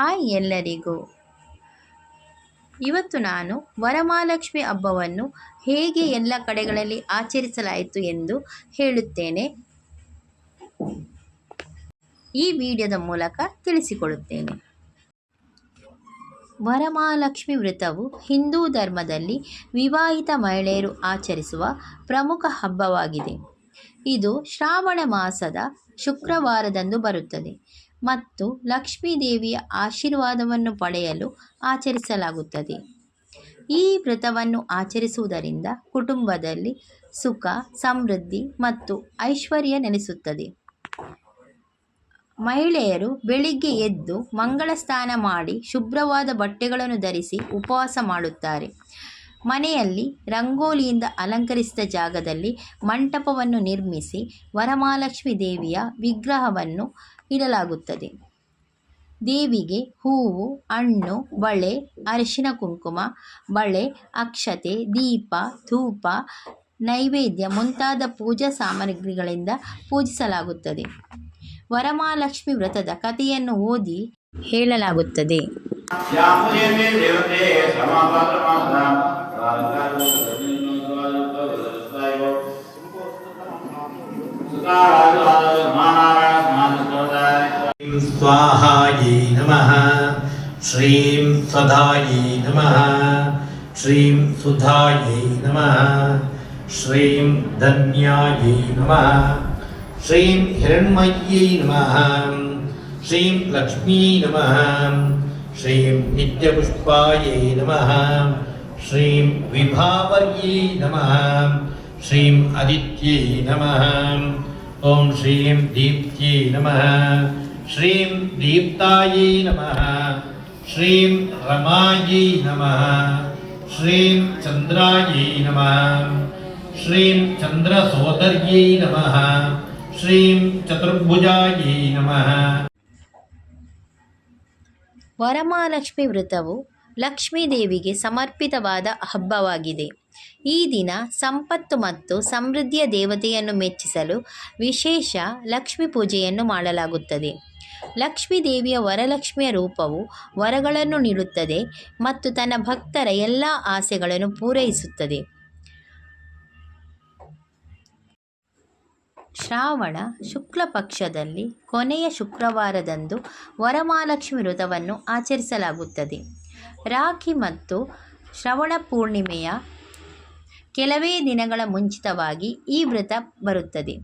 Hi ಎಲ್ಲರಿಗೂ. ಇವತ್ತು ನಾನು ವರಮಹಾಲಕ್ಷ್ಮಿ ಹಬ್ಬವನ್ನು ಹೇಗೆ ಎಲ್ಲ ಕಡೆಗಳಲ್ಲಿ ಆಚರಿಸಲಾಯಿತು ಎಂದು ಹೇಳುತ್ತೇನೆ. ಈ ವಿಡಿಯೋದ ಮೂಲಕ ತಿಳಿಸಿಕೊಡುತ್ತೇನೆ. ವರಮಹಾಲಕ್ಷ್ಮಿ ವ್ರತವು ಹಿಂದೂ ಧರ್ಮದಲ್ಲಿ ವಿವಾಹಿತ ಮಹಿಳೆಯರು ಆಚರಿಸುವ ಪ್ರಮುಖ ಹಬ್ಬವಾಗಿದೆ. ಇದು ಶ್ರಾವಣ ಮಾಸದ ಶುಕ್ರವಾರದಂದು ಬರುತ್ತದೆ. ಮತ್ತು ಲಕ್ಷ್ಮೀ ದೇವಿಯ ಆಶೀರ್ವಾದವನ್ನು ಪಡೆಯಲು ಆಚರಿಸಲಾಗುತ್ತದೆ. ಈ ವ್ರತವನ್ನು ಆಚರಿಸುವುದರಿಂದ ಕುಟುಂಬದಲ್ಲಿ ಸುಖ, ಸಮೃದ್ಧಿ ಮತ್ತು ಐಶ್ವರ್ಯ ನೆಲೆಸುತ್ತದೆ. ಮಹಿಳೆಯರು ಬೆಳಿಗ್ಗೆ ಎದ್ದು ಮಂಗಳ ಸ್ನಾನ ಮಾಡಿ ಶುಭ್ರವಾದ ಬಟ್ಟೆಗಳನ್ನು ಧರಿಸಿ ಉಪವಾಸ ಮಾಡುತ್ತಾರೆ. ಮನೆಯಲ್ಲಿ ರಂಗೋಲಿಯಿಂದ ಅಲಂಕರಿಸಿದ ಜಾಗದಲ್ಲಿ ಮಂಟಪವನ್ನು ನಿರ್ಮಿಸಿ ವರಮಹಾಲಕ್ಷ್ಮಿ ದೇವಿಯ ವಿಗ್ರಹವನ್ನು ಇಡಲಾಗುತ್ತದೆ. ದೇವಿಗೆ ಹೂವು, ಹಣ್ಣು, ಬಳೆ, ಅರಿಶಿನ ಕುಂಕುಮ, ಬಳೆ, ಅಕ್ಷತೆ, ದೀಪ, ಧೂಪ, ನೈವೇದ್ಯ ಮುಂತಾದ ಪೂಜಾ ಸಾಮಗ್ರಿಗಳಿಂದ ಪೂಜಿಸಲಾಗುತ್ತದೆ. ವರಮಹಾಲಕ್ಷ್ಮಿ ವ್ರತದ ಕಥೆಯನ್ನು ಓದಿ ಹೇಳಲಾಗುತ್ತದೆ. स्वाहायै नमः श्रीं स्वधायै नमः श्रीं सुधायै नमः श्रीं धन्यायै नमः श्रीं हिरण्मय्यै नमः श्रीं लक्ष्मी नमः श्रीं नित्यपुष्पायै नमः श्रीं विभावर्यै नमः श्रीं नमः ॐ श्रीं दीप्त्यै नमः ಶ್ರೀಂ ದೀಪ್ತಾಯಿ ನಮಃ ಶ್ರೀಂ ರಮಾಯಿ ನಮಃ ಶ್ರೀಂ ಚಂದ್ರಾಯಿ ನಮಃ ಶ್ರೀಂ ಚಂದ್ರ ನಮಃ ಶ್ರೀಂ ಚತುರ್ಭುಜಾಯಿ ನಮಃ ವರಮಹಾಲಕ್ಷ್ಮಿ ವ್ರತವು ಲಕ್ಷ್ಮೀದೇವಿಗೆ ಸಮರ್ಪಿತವಾದ ಹಬ್ಬವಾಗಿದೆ. ಈ ದಿನ ಸಂಪತ್ತು ಮತ್ತು ಸಮೃದ್ಧಿಯ ದೇವತೆಯನ್ನು ಮೆಚ್ಚಿಸಲು ವಿಶೇಷ ಲಕ್ಷ್ಮೀ ಪೂಜೆಯನ್ನು ಮಾಡಲಾಗುತ್ತದೆ. ಲಕ್ಷ್ಮೀ ದೇವಿಯ ವರಲಕ್ಷ್ಮಿಯ ರೂಪವು ವರಗಳನ್ನು ನೀಡುತ್ತದೆ ಮತ್ತು ತನ್ನ ಭಕ್ತರ ಎಲ್ಲ ಆಸೆಗಳನ್ನು ಪೂರೈಸುತ್ತದೆ. ಶ್ರಾವಣ ಶುಕ್ಲ ಪಕ್ಷದಲ್ಲಿ ಕೊನೆಯ ಶುಕ್ರವಾರದಂದು ವರಮಹಾಲಕ್ಷ್ಮಿ ವ್ರತವನ್ನು ಆಚರಿಸಲಾಗುತ್ತದೆ. ರಾಖಿ ಮತ್ತು ಶ್ರವಣ ಪೂರ್ಣಿಮೆಯ ಕೆಲವೇ ದಿನಗಳ ಮುಂಚಿತವಾಗಿ ಈ ವ್ರತ ಬರುತ್ತದೆ.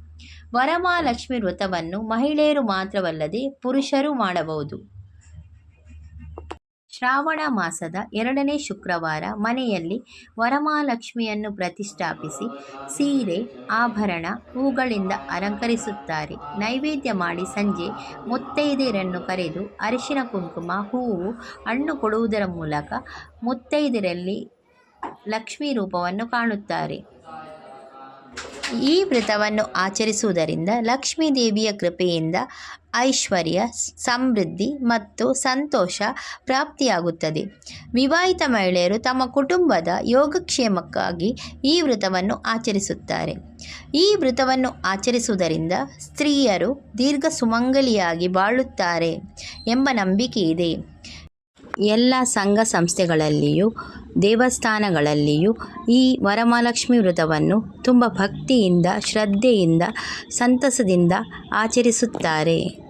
ವರಮಹಾಲಕ್ಷ್ಮಿ ವ್ರತವನ್ನು ಮಹಿಳೆಯರು ಮಾತ್ರವಲ್ಲದೆ ಪುರುಷರು ಮಾಡಬಹುದು. ಶ್ರಾವಣ ಮಾಸದ ಎರಡನೇ ಶುಕ್ರವಾರ ಮನೆಯಲ್ಲಿ ವರಮಹಾಲಕ್ಷ್ಮಿಯನ್ನು ಪ್ರತಿಷ್ಠಾಪಿಸಿ ಸೀರೆ, ಆಭರಣ, ಹೂಗಳಿಂದ ಅಲಂಕರಿಸುತ್ತಾರೆ. ನೈವೇದ್ಯ ಮಾಡಿ ಸಂಜೆ ಮುತ್ತೈದೆಯರನ್ನು ಕರೆದು ಅರಿಶಿನ ಕುಂಕುಮ, ಹೂವು, ಹಣ್ಣು ಕೊಡುವುದರ ಮೂಲಕ ಮುತ್ತೈದೆಯರಲ್ಲಿ ಲಕ್ಷ್ಮೀ ರೂಪವನ್ನು ಕಾಣುತ್ತಾರೆ. ಈ ವ್ರತವನ್ನು ಆಚರಿಸುವುದರಿಂದ ಲಕ್ಷ್ಮೀ ದೇವಿಯ ಕೃಪೆಯಿಂದ ಐಶ್ವರ್ಯ, ಸಮೃದ್ಧಿ ಮತ್ತು ಸಂತೋಷ ಪ್ರಾಪ್ತಿಯಾಗುತ್ತದೆ. ವಿವಾಹಿತ ಮಹಿಳೆಯರು ತಮ್ಮ ಕುಟುಂಬದ ಯೋಗಕ್ಷೇಮಕ್ಕಾಗಿ ಈ ವ್ರತವನ್ನು ಆಚರಿಸುತ್ತಾರೆ. ಈ ವ್ರತವನ್ನು ಆಚರಿಸುವುದರಿಂದ ಸ್ತ್ರೀಯರು ದೀರ್ಘ ಸುಮಂಗಲಿಯಾಗಿ ಬಾಳುತ್ತಾರೆ ಎಂಬ ನಂಬಿಕೆ ಇದೆ ಎಲ್ಲ ಸಂಘ ಸಂಸ್ಥೆಗಳಲ್ಲಿಯೂ ದೇವಸ್ಥಾನಗಳಲ್ಲಿಯೂ ಈ ವರಮಹಾಲಕ್ಷ್ಮಿ ವ್ರತವನ್ನು ತುಂಬ ಭಕ್ತಿಯಿಂದ ಶ್ರದ್ಧೆಯಿಂದ ಸಂತಸದಿಂದ ಆಚರಿಸುತ್ತಾರೆ.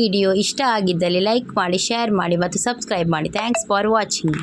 ವಿಡಿಯೋ ಇಷ್ಟ ಆಗಿದ್ದಲ್ಲಿ ಲೈಕ್ ಮಾಡಿ ಶೇರ್ ಮಾಡಿ ಮತ್ತು ಸಬ್ಸ್ಕ್ರೈಬ್ ಮಾಡಿ. Thanks for watching